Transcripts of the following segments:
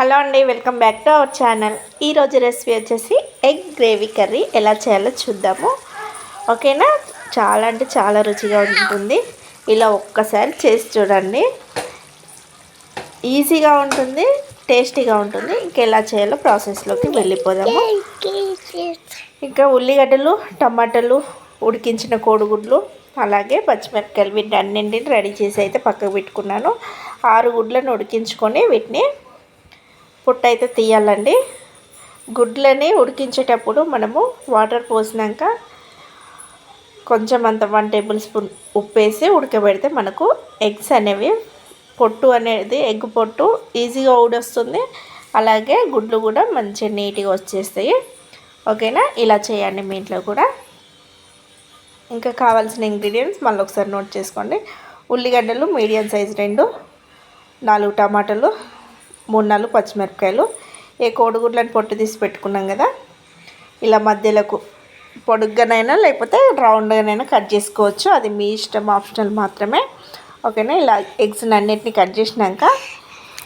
Hello అండి welcome back to our channel. ఈరోజు recipe వచ్చేసి ఎగ్ గ్రేవీ కర్రీ. ఎలా చేయాలో చూద్దాము. ఓకేనా? చాలా అంటే చాలా రుచిగా ఉంటుంది. ఇలా ఒక్కసారి చేసి చూడండి. ఈజీగా ఉంటుంది టేస్టీగా ఉంటుంది. ఇంకెలా చేయాలో ప్రాసెస్లోకి వెళ్ళిపోదాము. ఇంకా ఉల్లిగడ్డలు టమాటాలు ఉడికించిన కోడిగుడ్లు అలాగే పచ్చిమిరపకాయలు వీటిని అన్నింటిని రెడీ చేసి అయితే పక్కకు పెట్టుకున్నాను. ఆరు గుడ్లను ఉడికించుకొని వీటిని పుట్ట అయితే తీయాలండి. గుడ్లని ఉడికించేటప్పుడు మనము వాటర్ పోసినాక కొంచెం అంత వన్ టేబుల్ స్పూన్ ఉప్పు వేసి ఉడకబెడితే మనకు ఎగ్స్ అనేవి పొట్టు అనేది ఎగ్ పొట్టు ఈజీగా ఊడొస్తుంది. అలాగే గుడ్లు కూడా మంచిగా నీట్గా వచ్చేస్తాయి. ఓకేనా? ఇలా చేయండి మీ ఇంట్లో కూడా. ఇంకా కావాల్సిన ఇంగ్రీడియంట్స్ మళ్ళీ ఒకసారి నోట్ చేసుకోండి. ఉల్లిగడ్డలు మీడియం సైజ్ రెండు నాలుగు టమాటాలు మూడు నాలుగు పచ్చిమిరపకాయలు. ఏ కోడిగుడ్లను పొట్టు తీసి పెట్టుకున్నాం కదా ఇలా మధ్యలోకు పొడుగ్గానైనా లేకపోతే రౌండ్గానైనా కట్ చేసుకోవచ్చు. అది మీ ఇష్టం ఆప్షనల్ మాత్రమే. ఓకేనా? ఇలా ఎగ్స్ అన్నిటిని కట్ చేసినాక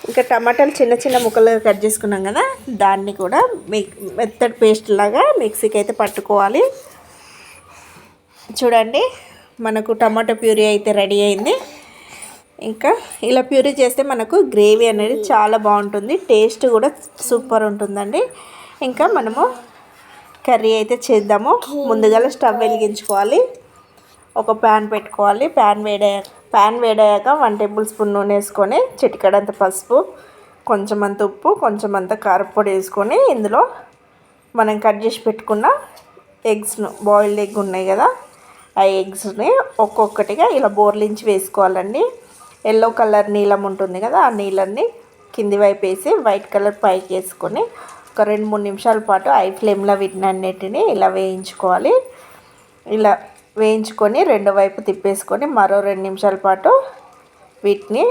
ఇంకా టమాటాలు చిన్న చిన్న ముక్కలుగా కట్ చేసుకున్నాం కదా దాన్ని కూడా మిక్ మెత్తడి పేస్ట్ లాగా మిక్సీకి అయితే పట్టుకోవాలి. చూడండి మనకు టమాటో ప్యూరీ అయితే రెడీ అయింది. ఇంకా ఇలా ప్యూరీ చేస్తే మనకు గ్రేవీ అనేది చాలా బాగుంటుంది. టేస్ట్ కూడా సూపర్ ఉంటుందండి. ఇంకా మనము కర్రీ అయితే చేద్దాము. ముందుగా స్టవ్ వెలిగించుకోవాలి. ఒక ప్యాన్ పెట్టుకోవాలి. ప్యాన్ వేడయ్యాక ప్యాన్ వేడయ్యాక వన్ టేబుల్ స్పూన్ నూనె వేసుకొని చిటికడంత పసుపు కొంచెం అంత ఉప్పు కొంచెం అంత కారపొడి వేసుకొని ఇందులో మనం కట్ చేసి పెట్టుకున్న ఎగ్స్ను బాయిల్డ్ ఎగ్ ఉన్నాయి కదా ఆ ఎగ్స్ని ఒక్కొక్కటిగా ఇలా బోర్లించి వేసుకోవాలండి. ఎల్లో కలర్ నీలం ఉంటుంది కదా ఆ నీళ్ళని కింది వైపు వేసి వైట్ కలర్ పైకి వేసుకొని ఒక రెండు మూడు నిమిషాల పాటు ఐ ఫ్లేమ్లో వీటిని అన్నిటిని ఇలా వేయించుకోవాలి. ఇలా వేయించుకొని రెండో వైపు తిప్పేసుకొని మరో రెండు నిమిషాల పాటు వీటిని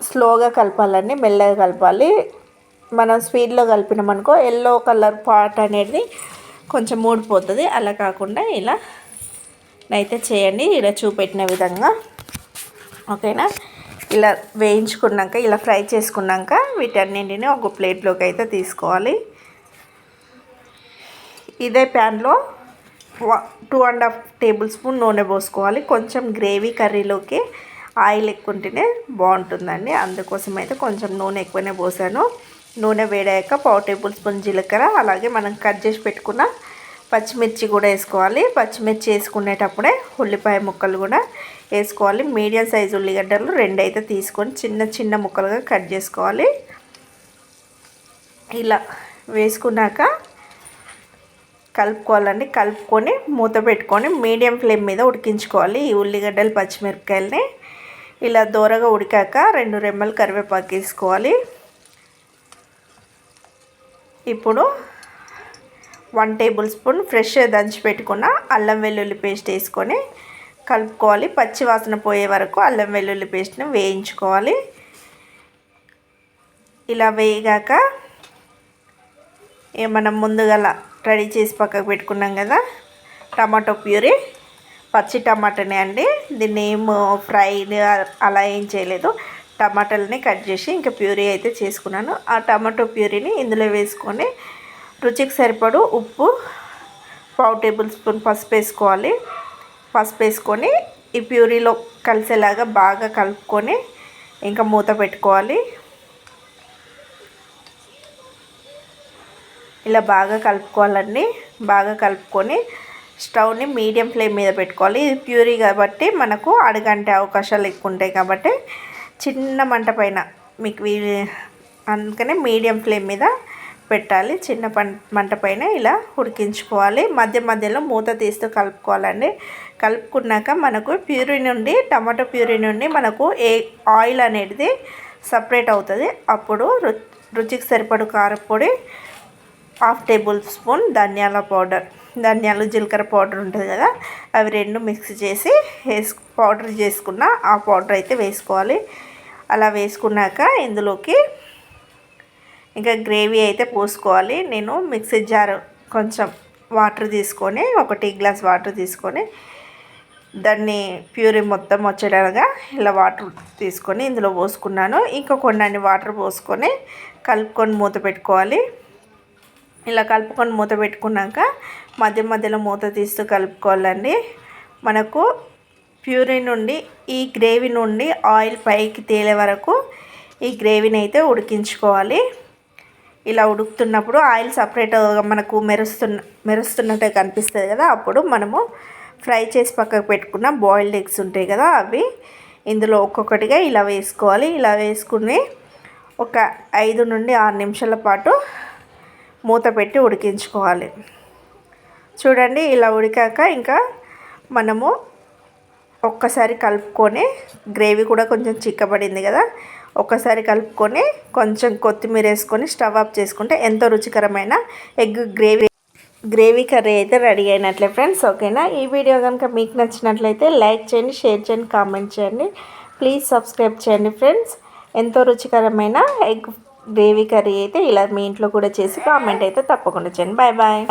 స్లోగా కలపాలండి మెల్లగా కలపాలి. మనం స్పీడ్లో కలిపినామనుకో ఎల్లో కలర్ పాట్ అనేది కొంచెం మూడిపోతుంది అలా కాకుండా ఇలా నైతే చేయండి. ఇలా చూపెట్టిన విధంగా ఓకేనా? ఇలా వేయించుకున్నాక ఇలా ఫ్రై చేసుకున్నాక వీటన్నింటిని ఒక ప్లేట్లోకి అయితే తీసుకోవాలి. ఇదే ప్యాన్లో two and half tablespoon నూనె పోసుకోవాలి. కొంచెం గ్రేవీ కర్రీలోకి ఆయిల్ ఎక్కువ ఉంటేనే బాగుంటుందండి. అందుకోసం అయితే కొంచెం నూనె ఎక్కువనే పోసాను. నూనె వేడాక పావు టేబుల్ స్పూన్ జీలకర్ర అలాగే మనం కట్ చేసి పెట్టుకున్న పచ్చిమిర్చి కూడా వేసుకోవాలి. పచ్చిమిర్చి వేసుకునేటప్పుడే ఉల్లిపాయ ముక్కలు కూడా వేసుకోవాలి. మీడియం సైజు ఉల్లిగడ్డలు రెండు అయితే తీసుకొని చిన్న చిన్న ముక్కలుగా కట్ చేసుకోవాలి. ఇలా వేసుకున్నాక కలుపుకోవాలండి. కలుపుకొని మూత పెట్టుకొని మీడియం ఫ్లేమ్ మీద ఉడికించుకోవాలి ఈ ఉల్లిగడ్డలు పచ్చిమిరపకాయలని. ఇలా దూరగా ఉడికాక రెండు రెమ్మలు కరివేపాకు వేసుకోవాలి. ఇప్పుడు వన్ టేబుల్ స్పూన్ ఫ్రెష్ దంచి పెట్టుకున్న అల్లం వెల్లుల్లి పేస్ట్ వేసుకొని కలుపుకోవాలి. పచ్చి వాసన పోయే వరకు అల్లం వెల్లుల్లి పేస్ట్ని వేయించుకోవాలి. ఇలా వేయగాక మనం ముందుగా రెడీ చేసి పక్కకు పెట్టుకున్నాం కదా టమాటో ప్యూరీ పచ్చి టమాటానే అండి. దీన్ని ఏం ఫ్రై అలా ఏం చేయలేదు. టమాటాలని కట్ చేసి ఇంకా ప్యూరీ అయితే చేసుకున్నాను. ఆ టమాటో ప్యూరీని ఇందులో వేసుకొని రుచికి సరిపడు ఉప్పు పావు టేబుల్ స్పూన్ పసుపు వేసుకోవాలి. పసుపు వేసుకొని ఈ ప్యూరీలో కలిసేలాగా బాగా కలుపుకొని ఇంకా మూత పెట్టుకోవాలి. ఇలా బాగా కలుపుకోవాలండి. బాగా కలుపుకొని స్టవ్ని మీడియం ఫ్లేమ్ మీద పెట్టుకోవాలి. ఇది ప్యూరీ కాబట్టి మనకు అడగంటే అవకాశాలు ఎక్కువ ఉంటాయి కాబట్టి చిన్న మంట పైన మీకు అందుకనే మీడియం ఫ్లేమ్ మీద పెట్టాలి. చిన్న మంట పైన ఇలా ఉడికించుకోవాలి. మధ్య మధ్యలో మూత తీస్తూ కలుపుకోవాలండి. కలుపుకున్నాక మనకు ప్యూరీ నుండి టమాటో ప్యూరీ నుండి మనకు ఏ ఆయిల్ అనేది సపరేట్ అవుతుంది. అప్పుడు రుచికి సరిపడు కారపొడి హాఫ్ టేబుల్ స్పూన్ ధనియాల పౌడర్. ధనియాలు జీలకర్ర పౌడర్ ఉంటుంది కదా అవి రెండు మిక్స్ చేసి వేసు పౌడర్ చేసుకున్న ఆ పౌడర్ అయితే వేసుకోవాలి. అలా వేసుకున్నాక ఇందులోకి ఇంకా గ్రేవీ అయితే పోసుకోవాలి. నేను మిక్సీ జార్ కొంచెం వాటర్ తీసుకొని ఒక టీ గ్లాస్ వాటర్ తీసుకొని దాన్ని ప్యూరీ మొత్తం వచ్చేలాగా ఇలా వాటర్ తీసుకొని ఇందులో పోసుకున్నాను. ఇంకా కొన్ని వాటర్ పోసుకొని కలుపుకొని మూత పెట్టుకోవాలి. ఇలా కలుపుకొని మూత పెట్టుకున్నాక మధ్య మధ్యలో మూత తీస్తూ కలుపుకోవాలండి. మనకు ప్యూరీ నుండి ఈ గ్రేవీ నుండి ఆయిల్ పైకి తేలే వరకు ఈ గ్రేవీని అయితే ఉడికించుకోవాలి. ఇలా ఉడుకుతున్నప్పుడు ఆయిల్ సపరేట్ మనకు మెరుస్తున్న మెరుస్తున్నట్టే కనిపిస్తుంది కదా. అప్పుడు మనము ఫ్రై చేసి పక్కకు పెట్టుకున్న బాయిల్డ్ ఎగ్స్ ఉంటాయి కదా అవి ఇందులో ఒక్కొక్కటిగా ఇలా వేసుకోవాలి. ఇలా వేసుకుని ఒక ఐదు నుండి ఆరు నిమిషాల పాటు మూత పెట్టి ఉడికించుకోవాలి. చూడండి ఇలా ఉడికాక ఇంకా మనము ఒక్కసారి కలుపుకొని గ్రేవీ కూడా కొంచెం చిక్కబడింది కదా ఒక్కసారి కలుపుకొని కొంచెం కొత్తిమీర వేసుకొని స్టవ్ ఆఫ్ చేసుకుంటే ఎంతో రుచికరమైన ఎగ్ గ్రేవీ గ్రేవీ కర్రీ అయితే రెడీ అయినట్లే ఫ్రెండ్స్. ఓకేనా? ఈ వీడియో కనుక మీకు నచ్చినట్లయితే లైక్ చేయండి షేర్ చేయండి కామెంట్ చేయండి. ప్లీజ్ సబ్స్క్రైబ్ చేయండి ఫ్రెండ్స్. ఎంతో రుచికరమైన ఎగ్ గ్రేవీ కర్రీ అయితే ఇలా మీ ఇంట్లో కూడా చేసి కామెంట్ అయితే తప్పకుండా చేయండి. Bye bye.